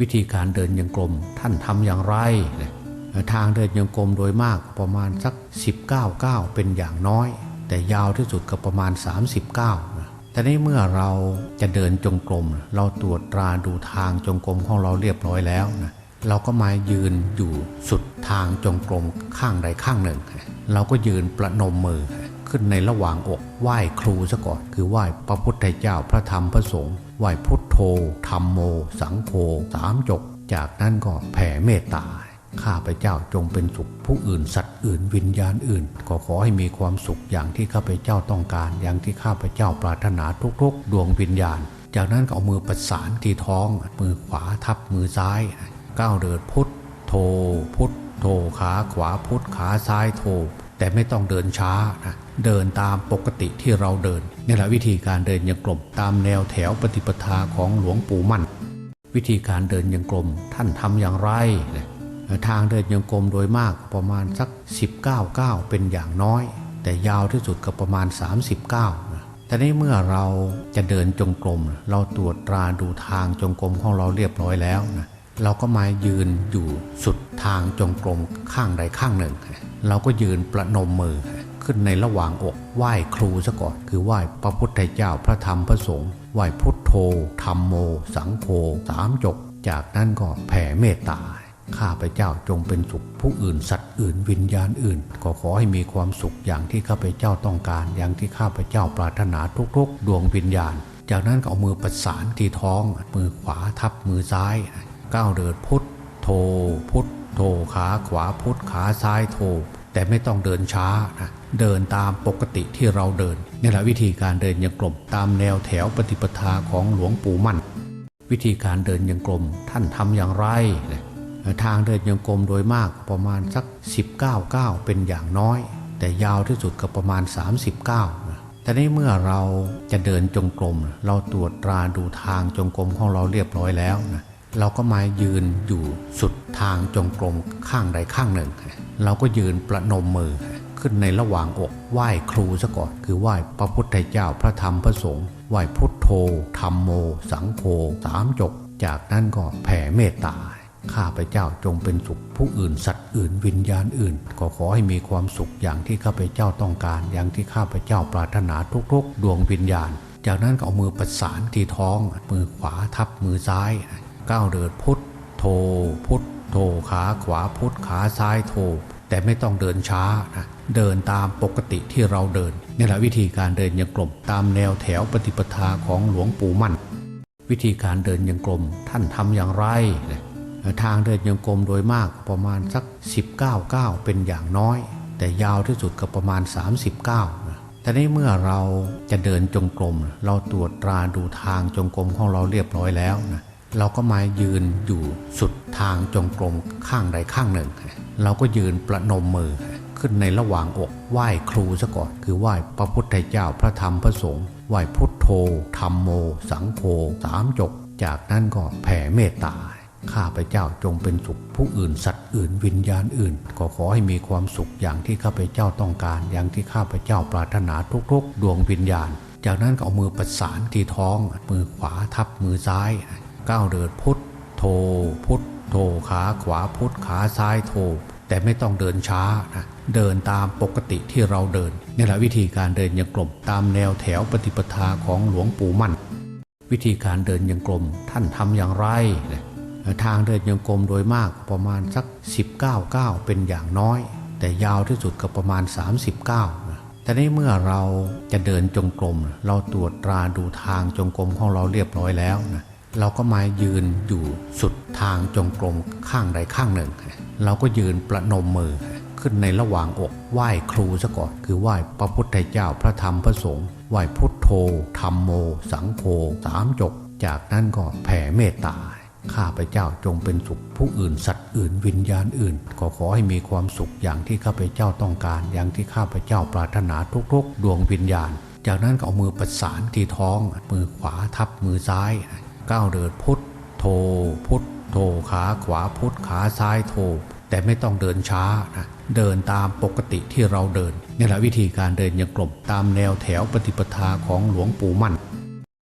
วิธีการเดินยังกลมท่านทำอย่างไร ทางเดินยังกลมโดยมากประมาณสัก 19ก้าเป็นอย่างน้อย แต่ยาวที่สุดก็ประมาณ30ก้านะแต่นี้เมื่อเราจะเดินจงกรมเราตรวจตราดูทางจงกรมของเราเรียบร้อยแล้วนะเราก็มายืนอยู่สุดทางจงกรมข้างใดข้างหนึ่ง เราก็ยืนประนมมือ ขึ้นในระหว่างอกไหว้ครูซะก่อน คือไหว้พระพุทธเจ้าพระธรรมพระสงฆ์ไหว้พุทโธธรรมโม สังโฆสามจบ จากนั้นก็แผ่เมตตาข้าพเจ้าจงเป็นสุข ผู้อื่นสัตว์อื่นวิญญาณอื่น ก็ขอให้มีความสุขอย่างที่ข้าพเจ้าต้องการ อย่างที่ข้าพเจ้าปรารถนาทุกๆ ดวงวิญญาณ จากนั้นก็เอามือประสานที่ท้อง มือขวาทับมือซ้ายก้าวเดินพุทโธพุทโธขาขวาพุทขาซ้ายโธแต่ไม่ต้องเดินช้านะ เดินตามปกติที่เราเดินนี่แหละวิธีการเดินยังกลมตามแนวแถวปฏิปทาของหลวงปู่มั่น วิธีการเดินยังกลมท่านทำอย่างไร ทางเดินยังกลมโดยมากประมาณสัก 19ก้าเป็นอย่างน้อย แต่ยาวที่สุดก็ประมาณ30ก้าแต่นี้เมื่อเราจะเดินจงกรมเราตรวจตราดูทางจงกรมของเราเรียบร้อยแล้วนะเราก็มายืนอยู่สุดทางจงกรมข้างใดข้างหนึ่ง เราก็ยืนประนมมือ ขึ้นในระหว่างอกไหว้ครูซะก่อน คือไหว้พระพุทธเจ้าพระธรรมพระสงฆ์ไหว้พุทโธธรรมโม สังโฆสามจบ จากนั้นก็แผ่เมตตาข้าพเจ้าจงเป็นสุขผู้อื่นสัตว์อื่นวิญญาณอื่น ก็ขอให้มีความสุขอย่างที่ข้าพเจ้าต้องการ อย่างที่ข้าพเจ้าปรารถนาทุกๆ ดวงวิญญาณ จากนั้นก็เอามือประสานที่ท้อง มือขวาทับมือซ้ายก้าวเดินพุทโธพุทโธขาขวาพุทขาซ้ายโธ แต่ไม่ต้องเดินช้านะเดินตามปกติที่เราเดินนี่แหละวิธีการเดินยังกลมตามแนวแถวปฏิปทาของหลวงปู่มั่น วิธีการเดินยังกลมท่านทำอย่างไร ทางเดินยังกลมโดยมากประมาณสัก 19ก้าเป็นอย่างน้อย แต่ยาวที่สุดก็ประมาณ30ก้าแต่นี้เมื่อเราจะเดินจงกรมเราตรวจตราดูทางจงกรมของเราเรียบร้อยแล้วนะเราก็มายืนอยู่สุดทางจงกรมข้างใดข้างหนึ่งเราก็ยืนประนมมือขึ้นในระหว่างอกไหว้ครูซะก่อน คือไหว้พระพุทธเจ้าพระธรรมพระสงฆ์ไหว้พุทโธธรรมโม สังโฆสามจบ จากนั้นก็แผ่เมตตาข้าพเจ้าจงเป็นสุข ผู้อื่นสัตว์อื่นวิญญาณอื่น ก็ขอให้มีความสุขอย่างที่ข้าพเจ้าต้องการ อย่างที่ข้าพเจ้าปรารถนาทุกๆ ดวงวิญญาณ จากนั้นก็เอามือประสานที่ท้อง มือขวาทับมือซ้ายก้าวเดินพุทโธพุท ขาขวาพุทธขาซ้ายโธแต่ไม่ต้องเดินช้านะเดินตามปกติที่เราเดินนี่แหละวิธีการเดินยังกลมตามแนวแถวปฏิปทาของหลวงปู่มั่น วิธีการเดินยังกลมท่านทำอย่างไรนะทางเดินยังกลมโดยมากประมาณสัก 19ก้าเป็นอย่างน้อย แต่ยาวที่สุดก็ประมาณ30ก้าแต่นี้เมื่อเราจะเดินจงกรมเราตรวจตราดูทางจงกรมของเราเรียบร้อยแล้วนะ เราก็มายืนอยู่สุดทางจงกรมข้างใดข้างหนึ่ง เราก็ยืนประนมมือขึ้นในระหว่างอกไหว้ครูซะก่อน คือไหว้พระพุทธเจ้าพระธรรมพระสงฆ์ไหว้พุทโธธรรมโม สังโฆสามจบ จากนั้นก็แผ่เมตตาข้าพเจ้าจงเป็นสุขผู้อื่นสัตว์อื่นวิญญาณอื่น ก็ขอให้มีความสุขอย่างที่ข้าพเจ้าต้องการ อย่างที่ข้าพเจ้าปรารถนาทุกๆ ดวงวิญญาณ จากนั้นก็เอามือประสานที่ท้อง มือขวาทับมือซ้าย ก้าวเดินพุทโธพุทโธขาขวาพุทขาซ้ายโธแต่ไม่ต้องเดินช้านะเดินตามปกติที่เราเดินนี่แหละวิธีการเดินยังกลมตามแนวแถวปฏิปทาของหลวงปู่มั่น วิธีการเดินยังกลมท่านทำอย่างไรนะทางเดินยังกลมโดยมากประมาณสัก 19ก้าวเป็นอย่างน้อย แต่ยาวที่สุดก็ประมาณ30ก้าวนะแต่นี้เมื่อเราจะเดินจงกรมเราตรวจตราดูทางจงกรมของเราเรียบร้อยแล้วนะ เราก็มายืนอยู่สุดทางจงกรมข้างใดข้างหนึ่ง เราก็ยืนประนมมือขึ้นในระหว่างอกไหว้ครูซะก่อน คือไหว้พระพุทธเจ้าพระธรรมพระสงฆ์ไหว้พุทโธธรรมโม สังโฆสามจบ จากนั้นก็แผ่เมตตาข้าพเจ้าจงเป็นสุขผู้อื่นสัตว์อื่นวิญญาณอื่น ก็ขอให้มีความสุขอย่างที่ข้าพเจ้าต้องการ อย่างที่ข้าพเจ้าปรารถนาทุกๆ ดวงวิญญาณ จากนั้นก็เอามือประสานที่ท้องมือขวาทับมือซ้าย ก้าวเดินพุทโธพุทโธขาขวาพุทขาซ้ายโธแต่ไม่ต้องเดินช้านะเดินตามปกติที่เราเดินนี่แหละวิธีการเดินยังกลมตามแนวแถวปฏิปทาของหลวงปู่มั่น